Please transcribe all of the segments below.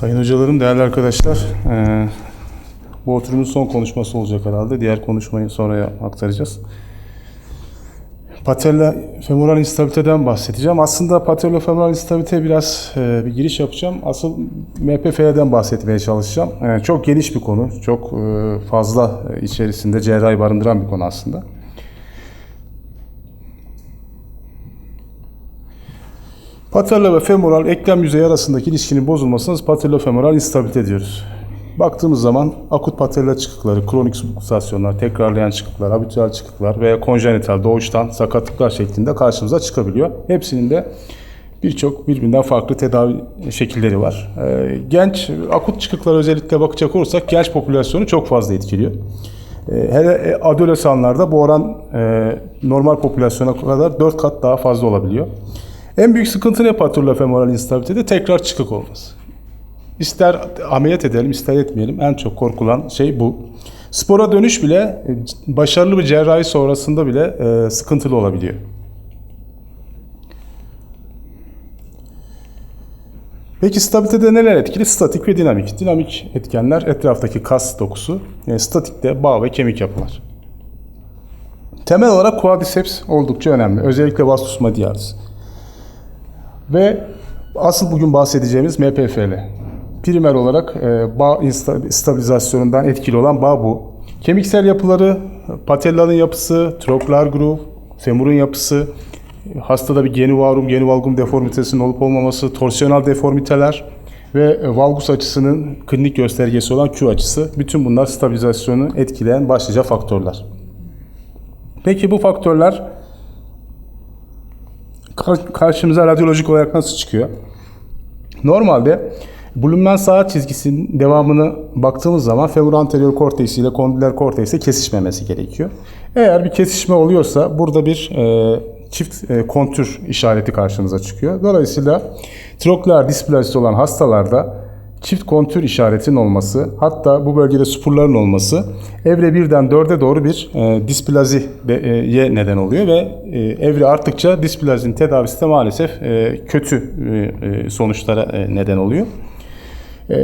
Sayın hocalarım, değerli arkadaşlar, eee, bu oturumun son konuşması olacak herhalde. Diğer konuşmayı sonraya aktaracağız. Patella femoral instabiliteden bahsedeceğim. Aslında patellofemoral instabilite biraz eee, bir giriş yapacağım. Asıl MPF'den bahsetmeye çalışacağım. Eee, çok geniş bir konu, çok eee, fazla içerisinde cerrahi barındıran bir konu aslında. Patella ve femoral eklem yüzeyi arasındaki ilişkinin bozulmasına patellofemoral instabilite diyoruz. Baktığımız zaman akut patella çıkıkları, kronik sublukasyonlar, tekrarlayan çıkıklar, habitüel çıkıklar veya konjenital doğuştan sakatlıklar şeklinde karşımıza çıkabiliyor. Hepsinin de birçok birbirinden farklı tedavi şekilleri var. Ee, genç akut çıkıklara özellikle bakacak olursak genç popülasyonu çok fazla etkiliyor. Ee, Hele e, adolesanlarda bu oran e, normal popülasyona kadar 4 kat daha fazla olabiliyor. En büyük sıkıntı ne patellofemoral instabilitede? Tekrar çıkık olması. İster ameliyat edelim, ister etmeyelim. En çok korkulan şey bu. Spora dönüş bile başarılı bir cerrahi sonrasında bile e, sıkıntılı olabiliyor. Peki stabilitede neler etkili? Statik ve dinamik. Dinamik etkenler etraftaki kas dokusu. E, statikte bağ ve kemik yapılar. Temel olarak quadriceps oldukça önemli. Özellikle vastus medialis. Ve asıl bugün bahsedeceğimiz MPFL. Primer olarak e, bağ stabilizasyonundan etkili olan bağ bu. Kemiksel yapıları, patellanın yapısı, troklar groove, femurun yapısı, hastada bir geni varum, geni valgum deformitesinin olup olmaması, torsiyonel deformiteler ve e, valgus açısının klinik göstergesi olan Q açısı. Bütün bunlar stabilizasyonu etkileyen başlıca faktörler. Peki bu faktörler karşımıza radyolojik olarak nasıl çıkıyor? Normalde bulunman sağ çizgisinin devamını baktığımız zaman femur anterior korteksi ile kondüler kortekse kesişmemesi gerekiyor. Eğer bir kesişme oluyorsa burada bir e, çift e, kontür işareti karşımıza çıkıyor. Dolayısıyla trokleer displazisi olan hastalarda çift kontür işaretinin olması, hatta bu bölgede supurların olması evre 1'den 4'e doğru bir e, displaziye neden oluyor ve e, evre arttıkça displazinin tedavisi de maalesef e, kötü e, e, sonuçlara e, neden oluyor. E,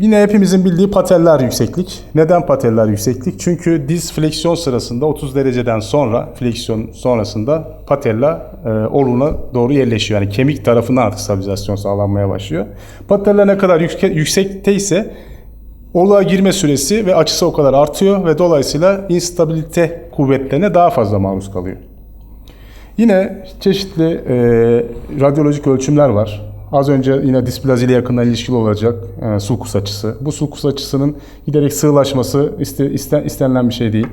yine hepimizin bildiği pateller yükseklik. Neden pateller yükseklik? Çünkü diz fleksiyon sırasında 30 dereceden sonra fleksiyon sonrasında patella e, oruna doğru yerleşiyor. Yani kemik tarafından artık stabilizasyon sağlanmaya başlıyor. Patella ne kadar yükse, yüksekteyse Oluğa girme süresi ve açısı o kadar artıyor ve dolayısıyla instabilite kuvvetlerine daha fazla maruz kalıyor. Yine çeşitli e, radyolojik ölçümler var. Az önce yine displazi ile yakından ilişkili olacak e, sulkus açısı. Bu sulkus açısının giderek sığlaşması iste, isten, istenilen bir şey değil.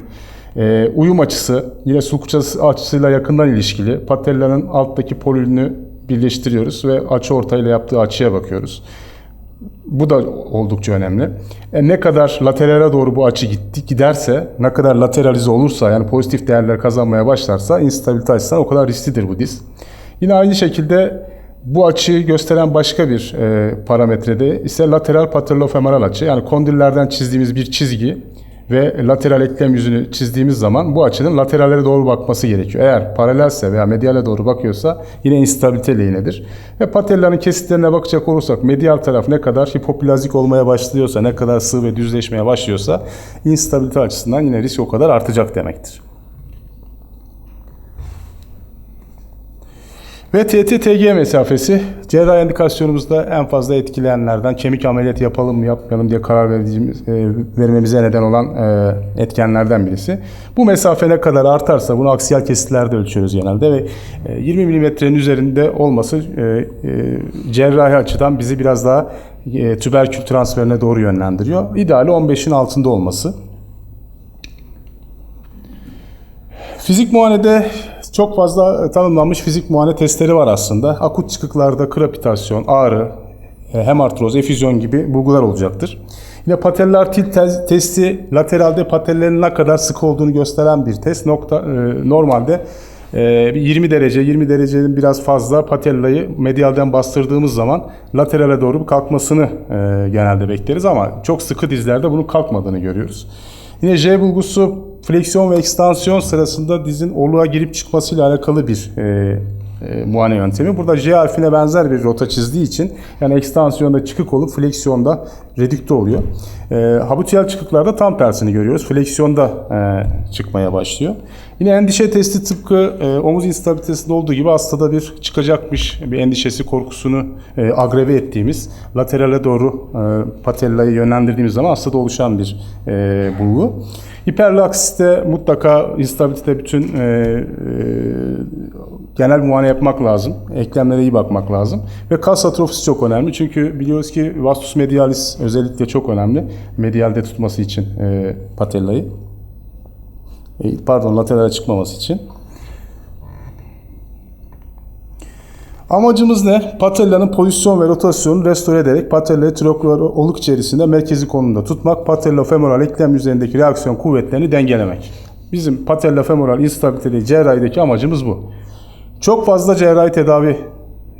E, uyum açısı yine sulkus açısı- açısıyla yakından ilişkili. Patellanın alttaki polünü birleştiriyoruz ve açı ortayla yaptığı açıya bakıyoruz. Bu da oldukça önemli. E, ne kadar laterale doğru bu açı gitti, giderse, ne kadar lateralize olursa yani pozitif değerler kazanmaya başlarsa instabilite açısından o kadar risklidir bu diz. Yine aynı şekilde bu açıyı gösteren başka bir e, parametrede ise lateral patellofemoral açı. Yani kondillerden çizdiğimiz bir çizgi ve lateral eklem yüzünü çizdiğimiz zaman bu açının laterallere doğru bakması gerekiyor. Eğer paralelse veya mediale doğru bakıyorsa yine instabilite lehinedir. Ve patellanın kesitlerine bakacak olursak medial taraf ne kadar hipoplazik olmaya başlıyorsa, ne kadar sığ ve düzleşmeye başlıyorsa instabilite açısından yine risk o kadar artacak demektir. Ve TT-TG mesafesi cerrahi indikasyonumuzda en fazla etkileyenlerden kemik ameliyatı yapalım mı yapmayalım diye karar verdiğimiz, e, vermemize neden olan e, etkenlerden birisi. Bu mesafe ne kadar artarsa bunu aksiyal kesitlerde ölçüyoruz genelde ve e, 20 milimetrenin üzerinde olması e, e, cerrahi açıdan bizi biraz daha e, tüberkül transferine doğru yönlendiriyor. İdeali 15'in altında olması. Fizik muayenede çok fazla e, tanımlanmış fizik muayene testleri var aslında. Akut çıkıklarda krapitasyon, ağrı, e, hemartroz, efüzyon gibi bulgular olacaktır. Yine patellar tilt te- testi lateralde patellerin ne kadar sık olduğunu gösteren bir test. Nokta e, normalde e, bir 20 derece, 20 derecenin biraz fazla patellayı medialden bastırdığımız zaman laterale doğru kalkmasını genelde bekleriz ama çok sıkı dizlerde bunun kalkmadığını görüyoruz. Yine J bulgusu fleksiyon ve ekstansiyon sırasında dizin oluğa girip çıkmasıyla alakalı bir e, e, muayene yöntemi. Burada J harfine benzer bir rota çizdiği için yani ekstansiyonda çıkık olup fleksiyonda redükte oluyor. E, habitüel çıkıklarda tam tersini görüyoruz. Fleksiyonda e, çıkmaya başlıyor. Yine endişe testi tıpkı e, omuz instabilitesinde olduğu gibi hastada bir çıkacakmış bir endişesi, korkusunu e, agreve ettiğimiz, laterale doğru e, patellayı yönlendirdiğimiz zaman hastada oluşan bir e, bulgu. Hiperlaksiste mutlaka instabilitede bütün e, e, genel muayene yapmak lazım. Eklemlere iyi bakmak lazım. Ve kas atrofisi çok önemli. Çünkü biliyoruz ki vastus medialis özellikle çok önemli. Medialde tutması için e, patellayı. E, pardon laterale çıkmaması için. Amacımız ne? Patellanın pozisyon ve rotasyonunu restore ederek patellayı troklar oluk içerisinde merkezi konumda tutmak, patellofemoral eklem üzerindeki reaksiyon kuvvetlerini dengelemek. Bizim patellofemoral instabiliteli cerrahideki amacımız bu. Çok fazla cerrahi tedavi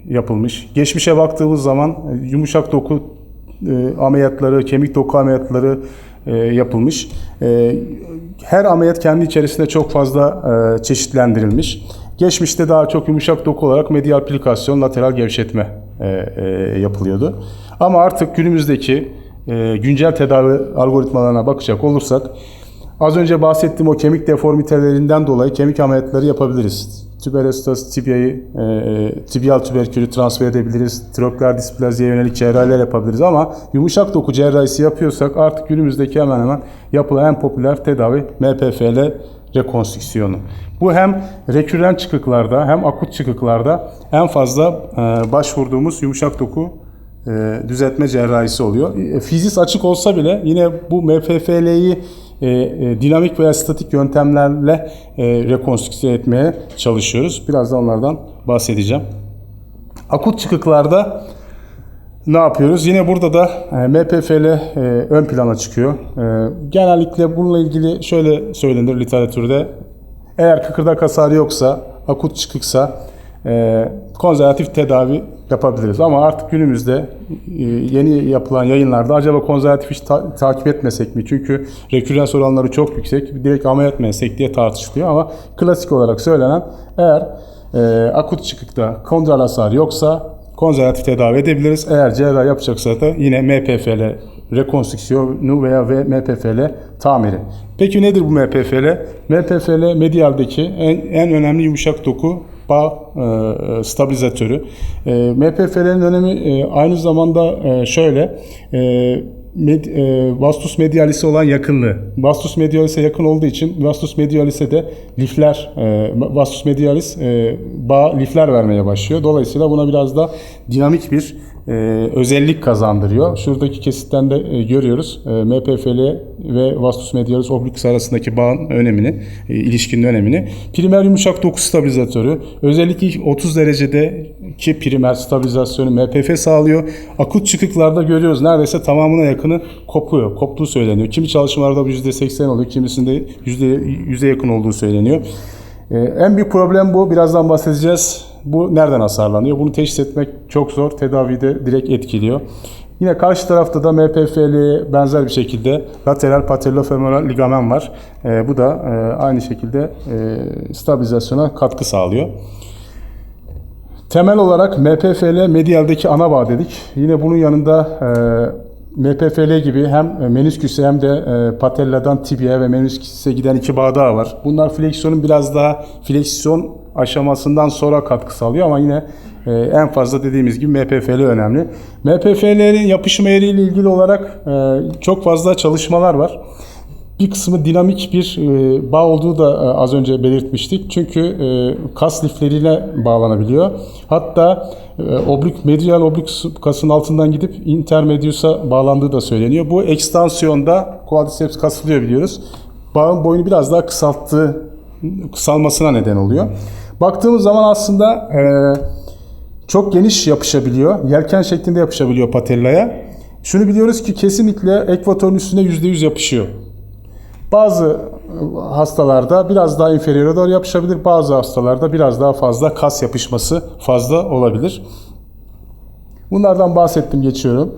yapılmış. Geçmişe baktığımız zaman e, yumuşak doku e, ameliyatları, kemik doku ameliyatları e, yapılmış. E, her ameliyat kendi içerisinde çok fazla e, çeşitlendirilmiş. Geçmişte daha çok yumuşak doku olarak medial plikasyon, lateral gevşetme e, e, yapılıyordu. Ama artık günümüzdeki e, güncel tedavi algoritmalarına bakacak olursak az önce bahsettiğim o kemik deformitelerinden dolayı kemik ameliyatları yapabiliriz. Tüberostas tibiayı, e, tibial tüberkülü transfer edebiliriz. Trokler displaziye yönelik cerrahiler yapabiliriz ama yumuşak doku cerrahisi yapıyorsak artık günümüzdeki hemen hemen yapılan en popüler tedavi MPFL rekonstrüksiyonu. Bu hem rekürrent çıkıklarda hem akut çıkıklarda en fazla e, başvurduğumuz yumuşak doku e, düzeltme cerrahisi oluyor. E, fizis açık olsa bile yine bu MPFL'yi e, dinamik veya statik yöntemlerle rekonstrükte etmeye çalışıyoruz. Biraz da onlardan bahsedeceğim. Akut çıkıklarda ne yapıyoruz? Yine burada da e, MPFL e, ön plana çıkıyor. E, genellikle bununla ilgili şöyle söylenir literatürde. Eğer kıkırdak hasarı yoksa, akut çıkıksa konservatif tedavi yapabiliriz. Ama artık günümüzde yeni yapılan yayınlarda acaba konservatif hiç ta- takip etmesek mi? Çünkü rekürrens oranları çok yüksek. Direkt ameliyat etsek diye tartışılıyor ama klasik olarak söylenen eğer e, akut çıkıkta kondral hasar yoksa konservatif tedavi edebiliriz. Eğer cerrahi yapacaksa da yine MPFL rekonstrüksiyonu veya ve MPFL tamiri. Peki nedir bu MPFL? MPFL medialdeki en, en önemli yumuşak doku bağ e, stabilizatörü. E, MPFL'nin önemi e, aynı zamanda e, şöyle e, med, e, vastus medialis'e olan yakınlığı. Vastus medialis'e yakın olduğu için vastus medialis'e de lifler, e, vastus medialis e, bağ lifler vermeye başlıyor. Dolayısıyla buna biraz da dinamik bir e, özellik kazandırıyor. Şuradaki kesitten de e, görüyoruz. E, MPFL ve vastus medialis oblikus arasındaki bağın önemini, e, ilişkinin önemini. Primer yumuşak doku stabilizatörü. Özellikle 30 derecedeki primer stabilizasyonu MPF sağlıyor. Akut çıkıklarda görüyoruz neredeyse tamamına yakını kopuyor. Koptuğu söyleniyor. Kimi çalışmalarda bu %80 oluyor, kimisinde %100'e yakın olduğu söyleniyor. Ee, en büyük problem bu. Birazdan bahsedeceğiz. Bu nereden hasarlanıyor? Bunu teşhis etmek çok zor. Tedavide direkt etkiliyor. Yine karşı tarafta da MPFL'ye benzer bir şekilde lateral patellofemoral ligamen var. Ee, bu da e, aynı şekilde e, stabilizasyona katkı sağlıyor. Temel olarak MPFL medialdeki ana bağ dedik. Yine bunun yanında e, MPFL gibi hem menisküse hem de e, patelladan tibia ve menisküse giden iki bağ daha var. Bunlar fleksiyonun biraz daha fleksiyon aşamasından sonra katkı sağlıyor ama yine e, en fazla dediğimiz gibi MPFL önemli. MPFL'lerin yapışma yeriyle ilgili olarak e, çok fazla çalışmalar var. Bir kısmı dinamik bir e, bağ olduğu da e, az önce belirtmiştik. Çünkü e, kas lifleriyle bağlanabiliyor. Hatta e, oblik, medial oblik kasın altından gidip intermedius'a bağlandığı da söyleniyor. Bu ekstansiyonda quadriceps kasılıyor biliyoruz. Bağın boyunu biraz daha kısalttığı, kısalmasına neden oluyor. Baktığımız zaman aslında e, çok geniş yapışabiliyor. Yelken şeklinde yapışabiliyor patellaya. Şunu biliyoruz ki kesinlikle ekvatorun üstüne %100 yapışıyor. Bazı hastalarda biraz daha inferiore doğru yapışabilir. Bazı hastalarda biraz daha fazla kas yapışması fazla olabilir. Bunlardan bahsettim geçiyorum.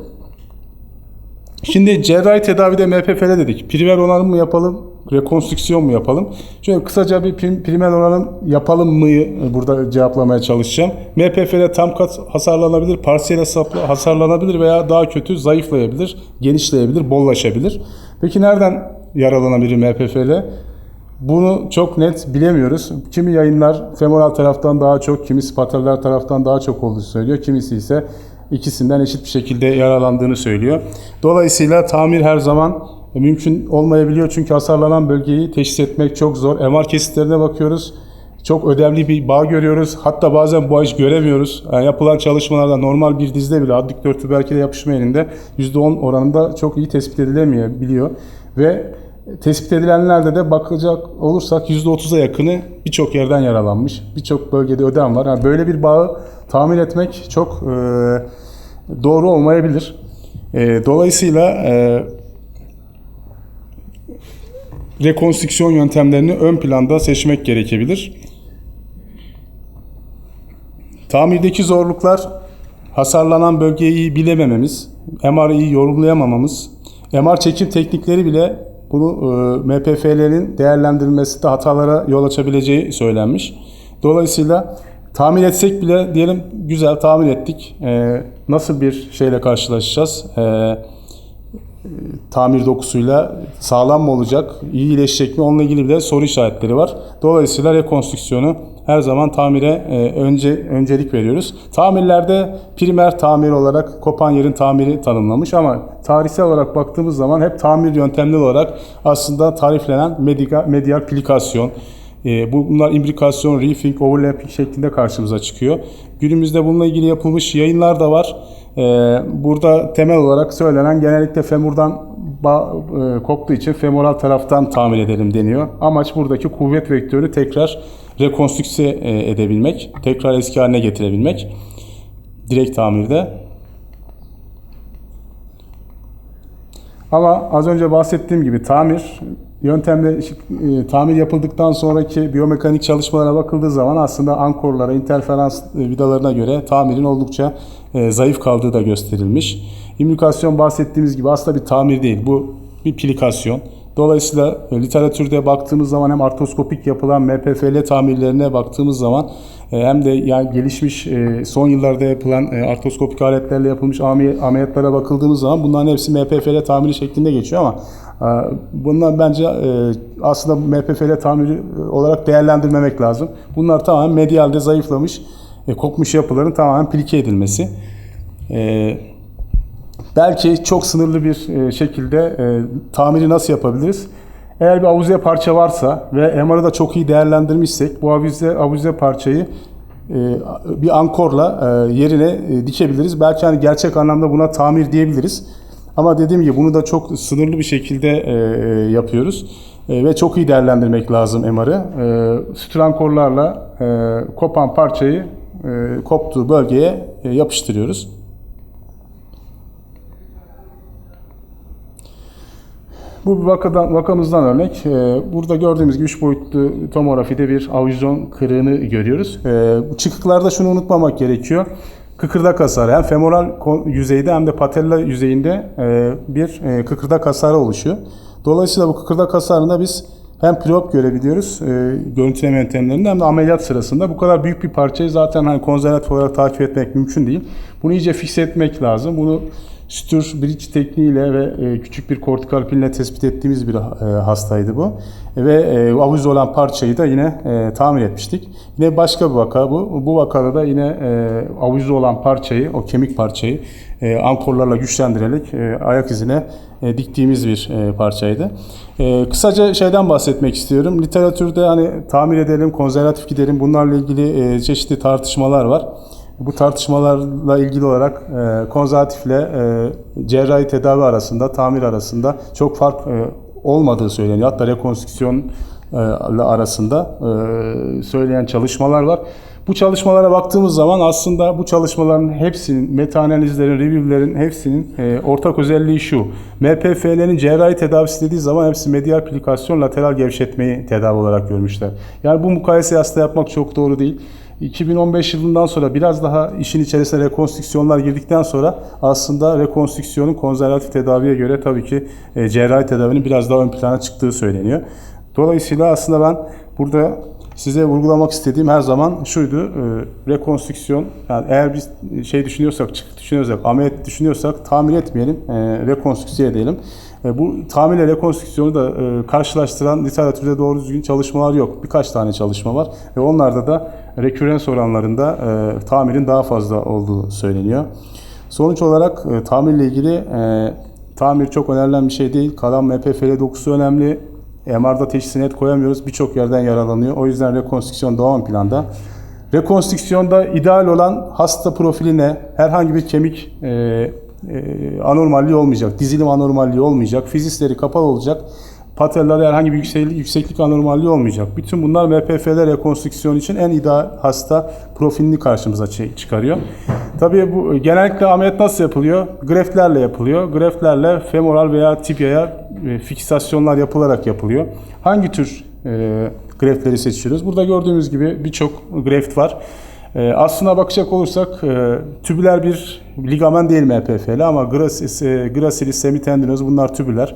Şimdi cerrahi tedavide MPFL dedik. Primer onarım mı yapalım, rekonstrüksiyon mu yapalım? Şöyle kısaca bir prim, primer oranım yapalım mı'yı burada cevaplamaya çalışacağım. MPF'de tam kat hasarlanabilir, parsiyel hesapla hasarlanabilir veya daha kötü zayıflayabilir, genişleyebilir, bollaşabilir. Peki nereden yaralanabilir MPF'de? Bunu çok net bilemiyoruz. Kimi yayınlar femoral taraftan daha çok, kimisi pateller taraftan daha çok olduğunu söylüyor. Kimisi ise ikisinden eşit bir şekilde yaralandığını söylüyor. Dolayısıyla tamir her zaman mümkün olmayabiliyor. Çünkü hasarlanan bölgeyi teşhis etmek çok zor. MR kesitlerine bakıyoruz. Çok ödemli bir bağ görüyoruz. Hatta bazen bu iş göremiyoruz. Yani yapılan çalışmalarda normal bir dizde bile addüktör tüberküle yapışma yerinde %10 oranında çok iyi tespit edilemeyebiliyor. Ve tespit edilenlerde de bakacak olursak %30'a yakını birçok yerden yaralanmış. Birçok bölgede ödem var. Yani böyle bir bağı tahmin etmek çok e, doğru olmayabilir. E, dolayısıyla e, rekonstrüksiyon yöntemlerini ön planda seçmek gerekebilir. Tamirdeki zorluklar hasarlanan bölgeyi bilemememiz, MR'ı yorumlayamamamız, MR çekim teknikleri bile bunu e, MPF'lerin değerlendirilmesinde hatalara yol açabileceği söylenmiş. Dolayısıyla tahmin etsek bile diyelim güzel tahmin ettik. E, nasıl bir şeyle karşılaşacağız? E, tamir dokusuyla sağlam mı olacak, iyi iyileşecek mi onunla ilgili bile soru işaretleri var. Dolayısıyla rekonstrüksiyonu her zaman tamire e, önce öncelik veriyoruz. Tamirlerde primer tamir olarak kopan yerin tamiri tanımlamış ama tarihsel olarak baktığımız zaman hep tamir yöntemleri olarak aslında tariflenen medial, medial plikasyon, e, bunlar imbrikasyon, reefing, overlapping şeklinde karşımıza çıkıyor. Günümüzde bununla ilgili yapılmış yayınlar da var. E, burada temel olarak söylenen genellikle femurdan e, koptuğu için femoral taraftan tamir edelim deniyor. Amaç buradaki kuvvet vektörü tekrar rekonstrükse e, edebilmek, tekrar eski haline getirebilmek direkt tamirde. Ama az önce bahsettiğim gibi tamir yöntemle e, tamir yapıldıktan sonraki biyomekanik çalışmalara bakıldığı zaman aslında ankorlara, interferans e, vidalarına göre tamirin oldukça e, zayıf kaldığı da gösterilmiş. İmbrikasyon bahsettiğimiz gibi aslında bir tamir değil. Bu bir plikasyon. Dolayısıyla literatürde baktığımız zaman hem artroskopik yapılan MPFL tamirlerine baktığımız zaman hem de yani gelişmiş son yıllarda yapılan artroskopik aletlerle yapılmış ameli- ameliyatlara bakıldığımız zaman bunların hepsi MPFL tamiri şeklinde geçiyor ama bunlar bence e, aslında MPFL tamiri e, olarak değerlendirmemek lazım. Bunlar tamamen medialde zayıflamış, e, kokmuş yapıların tamamen plike edilmesi. Belki çok sınırlı bir şekilde tamiri nasıl yapabiliriz? Eğer bir avuze parça varsa ve MR'ı da çok iyi değerlendirmişsek bu avuze, avuze parçayı bir ankorla yerine dikebiliriz. Belki hani gerçek anlamda buna tamir diyebiliriz. Ama dediğim gibi bunu da çok sınırlı bir şekilde e, e, yapıyoruz. E, ve çok iyi değerlendirmek lazım MR'ı. E, sütür ankorlarla e, kopan parçayı e, koptuğu bölgeye e, yapıştırıyoruz. Bu bir vakadan, vakamızdan örnek. Ee, Burada gördüğümüz gibi 3 boyutlu tomografide bir avizyon kırığını görüyoruz. Bu çıkıklarda şunu unutmamak gerekiyor. Kıkırdak hasarı hem femoral yüzeyde hem de patella yüzeyinde e, bir e, kıkırdak hasarı oluşuyor. Dolayısıyla bu kıkırdak hasarında biz hem preop görebiliyoruz e, görüntüleme yöntemlerinde hem de ameliyat sırasında. Bu kadar büyük bir parçayı zaten hani konservatif olarak takip etmek mümkün değil. Bunu iyice fikse etmek lazım. Bunu Stür bridge tekniğiyle ve e, küçük bir kortikal pinle tespit ettiğimiz bir e, hastaydı bu. Ve e, avuze olan parçayı da yine tamir etmiştik. Yine başka bir vaka bu. Bu vakada da yine avuze olan parçayı, o kemik parçayı ankorlarla güçlendirerek ayak izine diktiğimiz bir parçaydı. Kısaca şeyden bahsetmek istiyorum. Literatürde hani tamir edelim, konservatif gidelim bunlarla ilgili çeşitli tartışmalar var. Bu tartışmalarla ilgili olarak e, konservatifle e, cerrahi tedavi arasında, tamir arasında çok fark e, olmadığı söyleniyor. Hatta rekonstrüksiyon e, arasında e, söyleyen çalışmalar var. Bu çalışmalara baktığımız zaman aslında bu çalışmaların hepsinin, meta-analizlerin, review'lerin hepsinin e, ortak özelliği şu. MPF'lerin cerrahi tedavisi dediği zaman hepsi medial plikasyon, lateral gevşetmeyi tedavi olarak görmüşler. Yani bu mukayese aslında yapmak çok doğru değil. 2015 yılından sonra biraz daha işin içerisine rekonstrüksiyonlar girdikten sonra aslında rekonstrüksiyonun konservatif tedaviye göre tabii ki e, cerrahi tedavinin biraz daha ön plana çıktığı söyleniyor. Dolayısıyla aslında ben burada size vurgulamak istediğim her zaman şuydu. E, rekonstrüksiyon yani eğer biz şey düşünüyorsak, düşünüyorsak, ameliyat düşünüyorsak tamir etmeyelim, e, rekonstrüksiyon edelim. E, bu tamir ile rekonstrüksiyonu da e, karşılaştıran literatürde doğru düzgün çalışmalar yok. Birkaç tane çalışma var ve onlarda da rekürrens oranlarında e, tamirin daha fazla olduğu söyleniyor. Sonuç olarak tamirle ilgili tamir çok önerilen bir şey değil. Kalan MPFL dokusu önemli. MR'da teşhisi net koyamıyoruz. Birçok yerden yaralanıyor. O yüzden rekonstrüksiyon daha ön planda. Rekonstrüksiyonda ideal olan hasta profiline herhangi bir kemik e, anormalliği olmayacak. Dizilim anormalliği olmayacak. Fizisleri kapalı olacak. Patellerde herhangi bir yükseklik, yükseklik anormalliği olmayacak. Bütün bunlar MPFL rekonstrüksiyon için en ideal hasta profilini karşımıza çı- çıkarıyor. Tabii bu genellikle ameliyat nasıl yapılıyor? Greftlerle yapılıyor. Greftlerle femoral veya tibiaya e, fiksasyonlar yapılarak yapılıyor. Hangi tür e, greftleri seçiyoruz? Burada gördüğümüz gibi birçok greft var. E, aslına bakacak olursak e, tübüler bir ligamen değil MPFL ama gracilis, e, semitendinoz bunlar tübüler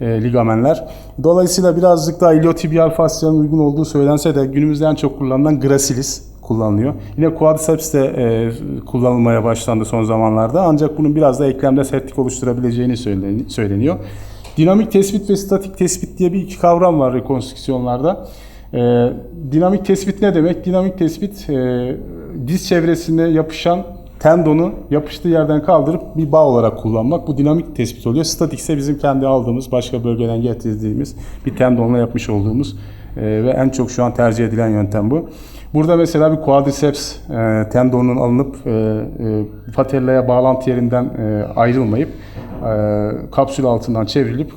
e, ligamenler. Dolayısıyla birazcık daha iliotibial fascianın uygun olduğu söylense de günümüzde en çok kullanılan gracilis kullanılıyor. Yine quadriceps de e, kullanılmaya başlandı son zamanlarda ancak bunun biraz da eklemde sertlik oluşturabileceğini söyleni- söyleniyor. Dinamik tespit ve statik tespit diye bir iki kavram var rekonstrüksiyonlarda. E, dinamik tespit ne demek? Dinamik tespit e, diz çevresine yapışan tendonu yapıştığı yerden kaldırıp bir bağ olarak kullanmak. Bu dinamik tespit oluyor. Statik ise bizim kendi aldığımız, başka bölgeden getirdiğimiz bir tendonla yapmış olduğumuz e, ve en çok şu an tercih edilen yöntem bu. Burada mesela bir quadriceps e, tendonunun alınıp e, e, patellaya bağlantı yerinden e, ayrılmayıp e, kapsül altından çevrilip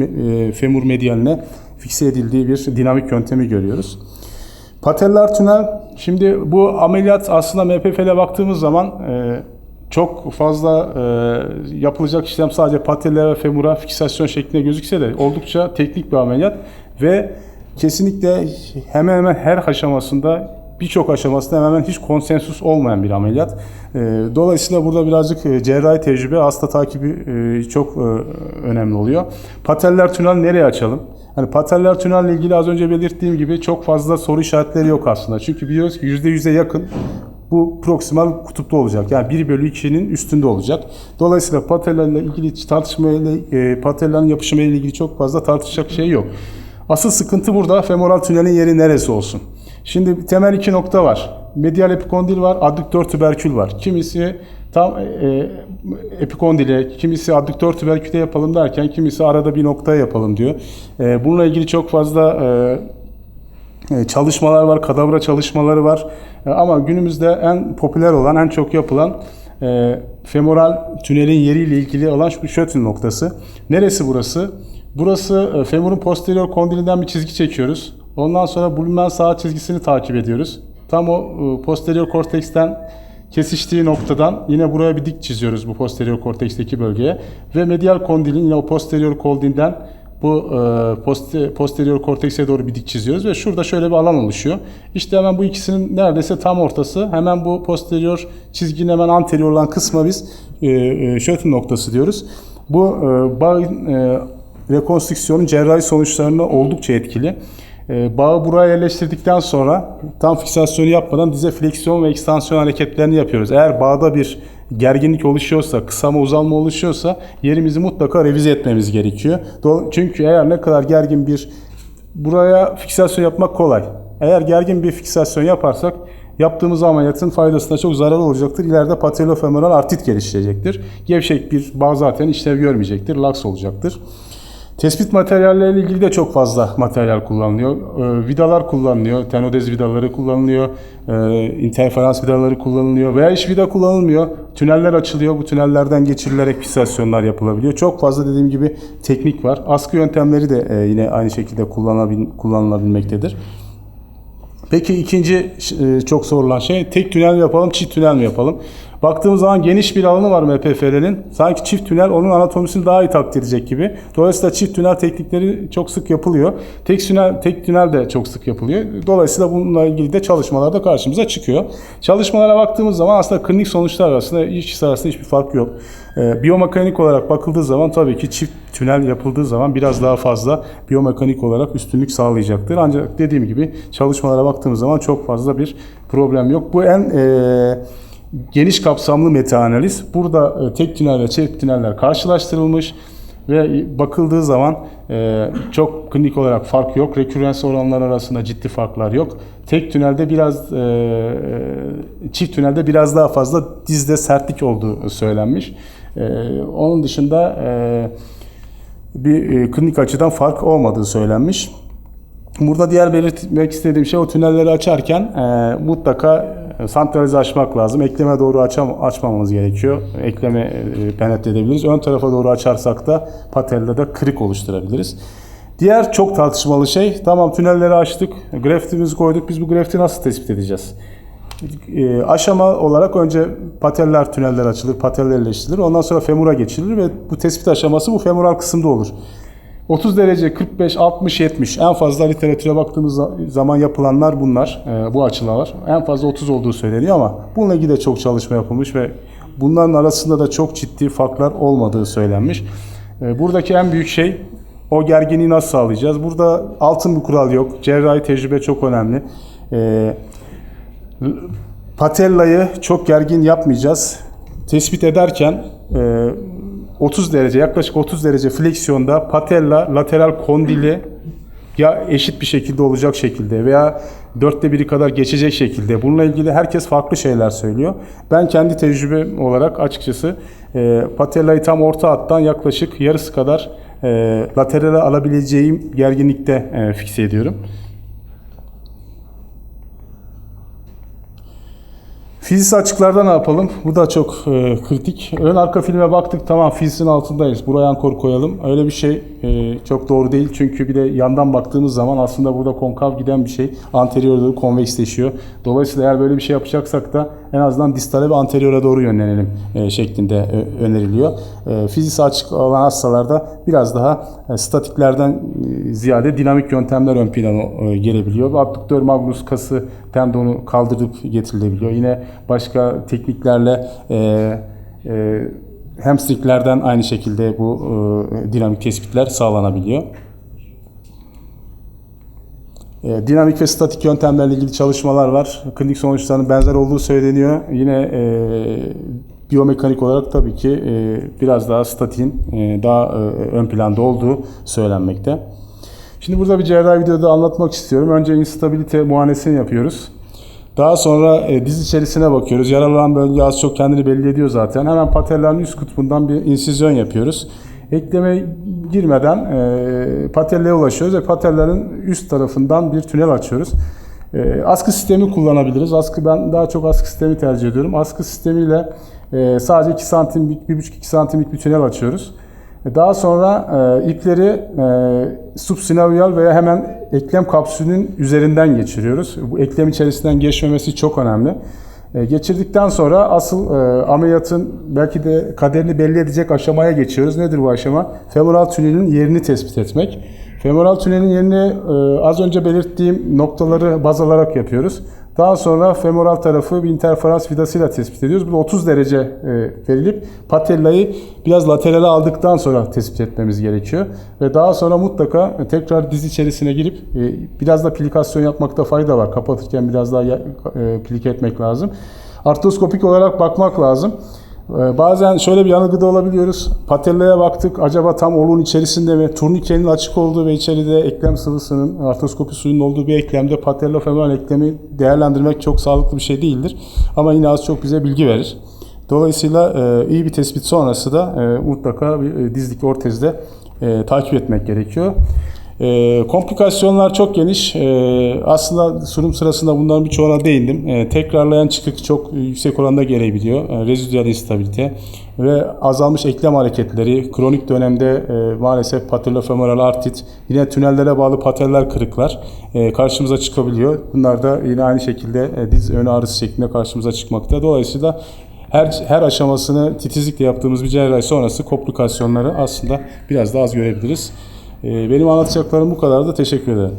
e, femur medialine fikse edildiği bir dinamik yöntemi görüyoruz. Patellar tünel, şimdi bu ameliyat aslında MPFL'e baktığımız zaman e, çok fazla e, yapılacak işlem sadece patella ve femura fiksasyon şeklinde gözükse de oldukça teknik bir ameliyat ve kesinlikle hemen hemen her aşamasında birçok aşamasında hemen hemen hiç konsensus olmayan bir ameliyat. E, dolayısıyla burada birazcık e, cerrahi tecrübe, hasta takibi e, çok e, önemli oluyor. Pateller tünel nereye açalım? Hani pateller tünelle ilgili az önce belirttiğim gibi çok fazla soru işaretleri yok aslında. Çünkü biliyoruz ki %100'e yakın bu proksimal kutupta olacak. Yani 1 bölü 2'nin üstünde olacak. Dolayısıyla patellerle ilgili tartışmayla, e, patellerin yapışımı ile ilgili çok fazla tartışacak şey yok. Asıl sıkıntı burada femoral tünelin yeri neresi olsun? Şimdi temel iki nokta var. Medial epikondil var, adduktör tüberkül var. Kimisi tam e, epikondile, kimisi adduktör tüberküle yapalım derken kimisi arada bir noktaya yapalım diyor. E, bununla ilgili çok fazla e, e, çalışmalar var, kadavra çalışmaları var. E, Ama günümüzde en popüler olan, en çok yapılan e, femoral tünelin yeriyle ilgili olan şu Schöttel noktası. Neresi burası? Burası e, femurun posterior kondilinden bir çizgi çekiyoruz. Ondan sonra bulunan sağ çizgisini takip ediyoruz. Tam o e, posterior korteksten kesiştiği noktadan yine buraya bir dik çiziyoruz bu posterior korteksteki bölgeye. Ve medial kondilin yine o posterior kondilden bu e, poste- posterior kortekse doğru bir dik çiziyoruz ve şurada şöyle bir alan oluşuyor. İşte hemen bu ikisinin neredeyse tam ortası. Hemen bu posterior çizginin hemen anterior olan kısma biz e, e, noktası diyoruz. Bu e, bağın e, rekonstrüksiyonun cerrahi sonuçlarına oldukça etkili. E, bağı buraya yerleştirdikten sonra tam fiksasyonu yapmadan dize fleksiyon ve ekstansiyon hareketlerini yapıyoruz. Eğer bağda bir gerginlik oluşuyorsa, kısama uzalma oluşuyorsa yerimizi mutlaka revize etmemiz gerekiyor. Çünkü eğer ne kadar gergin bir buraya fiksasyon yapmak kolay. Eğer gergin bir fiksasyon yaparsak yaptığımız ameliyatın faydasına çok zarar olacaktır. İleride patelofemoral artrit geliştirecektir. Gevşek bir bağ zaten işlev görmeyecektir, laks olacaktır. Tespit materyalleriyle ilgili de çok fazla materyal kullanılıyor. Ee, vidalar kullanılıyor, tenodez vidaları kullanılıyor, e, interferans vidaları kullanılıyor veya hiç vida kullanılmıyor. Tüneller açılıyor, bu tünellerden geçirilerek fiksasyonlar yapılabiliyor. Çok fazla dediğim gibi teknik var. Askı yöntemleri de e, yine aynı şekilde kullanılabilmektedir. Peki ikinci e, çok sorulan şey tek tünel mi yapalım, çift tünel mi yapalım? Baktığımız zaman geniş bir alanı var MPFL'nin. Sanki çift tünel onun anatomisini daha iyi takdir edecek gibi. Dolayısıyla çift tünel teknikleri çok sık yapılıyor. Tek tünel, tek tünel de çok sık yapılıyor. Dolayısıyla bununla ilgili de çalışmalar da karşımıza çıkıyor. Çalışmalara baktığımız zaman aslında klinik sonuçlar arasında ikisi arasında hiçbir fark yok. Ee, biyomekanik olarak bakıldığı zaman tabii ki çift tünel yapıldığı zaman biraz daha fazla biyomekanik olarak üstünlük sağlayacaktır. Ancak dediğim gibi çalışmalara baktığımız zaman çok fazla bir problem yok. Bu en e, geniş kapsamlı meta analiz. Burada e, tek tünel ve çift tüneller karşılaştırılmış ve bakıldığı zaman e, çok klinik olarak fark yok. Rekürrens oranları arasında ciddi farklar yok. Tek tünelde biraz e, çift tünelde biraz daha fazla dizde sertlik olduğu söylenmiş. Onun dışında bir klinik açıdan fark olmadığı söylenmiş. Burada diğer belirtmek istediğim şey o tünelleri açarken e, mutlaka santralize açmak lazım. Ekleme doğru açam, açmamamız gerekiyor. Ekleme e, penetre edebiliriz. Ön tarafa doğru açarsak da patelde de kırık oluşturabiliriz. Diğer çok tartışmalı şey, tamam tünelleri açtık, graftimizi koyduk. Biz bu grafti nasıl tespit edeceğiz? E, aşama olarak önce pateller tüneller açılır, pateller. Ondan sonra femura geçilir ve bu tespit aşaması bu femoral kısımda olur. 30 derece, 45, 60, 70 en fazla literatüre baktığımız zaman yapılanlar bunlar, e, bu açılar. En fazla 30 olduğu söyleniyor ama bununla ilgili de çok çalışma yapılmış ve bunların arasında da çok ciddi farklar olmadığı söylenmiş. E, buradaki en büyük şey o gerginliği nasıl sağlayacağız? Burada altın bir kural yok. Cerrahi tecrübe çok önemli. E, patellayı çok gergin yapmayacağız. Tespit ederken e, 30 derece yaklaşık 30 derece fleksiyonda patella lateral kondili ya eşit bir şekilde olacak şekilde veya dörtte biri kadar geçecek şekilde. Bununla ilgili herkes farklı şeyler söylüyor. Ben kendi tecrübem olarak açıkçası e, patellayı tam orta hattan yaklaşık yarısı kadar e, laterale alabileceğim gerginlikte e, fikse ediyorum. Fiziksel açıklarda ne yapalım? Bu da çok e, kritik. Ön arka filme baktık tamam fizsin altındayız. Buraya ankor koyalım. Öyle bir şey e, çok doğru değil. Çünkü bir de yandan baktığımız zaman aslında burada konkav giden bir şey. Anterior doğru konveksleşiyor. Dolayısıyla eğer böyle bir şey yapacaksak da en azından distale ve anteriora doğru yönlenelim e, şeklinde e, öneriliyor. E, fiziksel açık olan hastalarda biraz daha e, statiklerden e, ziyade dinamik yöntemler ön plana e, gelebiliyor. Abduktör magnus kası tendonu kaldırıp getirilebiliyor. Yine başka tekniklerle e, e, hamstringlerden aynı şekilde bu e, dinamik tespitler sağlanabiliyor. E, dinamik ve statik yöntemlerle ilgili çalışmalar var. Klinik sonuçlarının benzer olduğu söyleniyor. Yine e, biyomekanik olarak tabii ki e, biraz daha statin e, daha e, ön planda olduğu söylenmekte. Şimdi burada bir cerrahi videoda anlatmak istiyorum. Önce instabilite muayenesini yapıyoruz. Daha sonra e, diz içerisine bakıyoruz. Yaralanan bölge az çok kendini belli ediyor zaten. Hemen patelların üst kutbundan bir insizyon yapıyoruz. Ekleme girmeden e, patellere ulaşıyoruz ve patellerin üst tarafından bir tünel açıyoruz. E, askı sistemi kullanabiliriz. Askı ben daha çok askı sistemi tercih ediyorum. Askı sistemiyle e, sadece 2 santimlik, 1,5-2 santimlik bir tünel açıyoruz. E, Daha sonra e, ipleri e, subsinovial veya hemen eklem kapsülünün üzerinden geçiriyoruz. Bu eklem içerisinden geçmemesi çok önemli. E, geçirdikten sonra asıl e, ameliyatın belki de kaderini belli edecek aşamaya geçiyoruz. Nedir bu aşama? Femoral tünelin yerini tespit etmek. Femoral tünelin yerini e, az önce belirttiğim noktaları baz alarak yapıyoruz. Daha sonra femoral tarafı bir interferans vidasıyla tespit ediyoruz. Bu da 30 derece e, verilip patellayı biraz laterale aldıktan sonra tespit etmemiz gerekiyor. Ve daha sonra mutlaka tekrar diz içerisine girip e, biraz da plikasyon yapmakta fayda var. Kapatırken biraz daha e, plike etmek lazım. Artroskopik olarak bakmak lazım. Ee, Bazen şöyle bir yanılgıda olabiliyoruz. Patellaya baktık. Acaba tam olun içerisinde mi? Turnikenin açık olduğu ve içeride eklem sıvısının, artroskopi suyunun olduğu bir eklemde patellofemoral eklemi değerlendirmek çok sağlıklı bir şey değildir. Ama yine az çok bize bilgi verir. Dolayısıyla e, iyi bir tespit sonrası da e, mutlaka bir e, dizlik ortezde takip etmek gerekiyor. E, komplikasyonlar çok geniş. E, aslında sunum sırasında bunların birçoğuna değindim. E, tekrarlayan çıkık çok yüksek oranda gelebiliyor. E, rezidüel instabilite ve azalmış eklem hareketleri, kronik dönemde e, maalesef patellofemoral artrit, yine tünellere bağlı patellar kırıklar e, karşımıza çıkabiliyor. Bunlar da yine aynı şekilde e, diz ön ağrısı şeklinde karşımıza çıkmakta. Dolayısıyla her her aşamasını titizlikle yaptığımız bir cerrahi sonrası komplikasyonları aslında biraz daha az görebiliriz. Ee, Benim anlatacaklarım bu kadar da teşekkür ederim.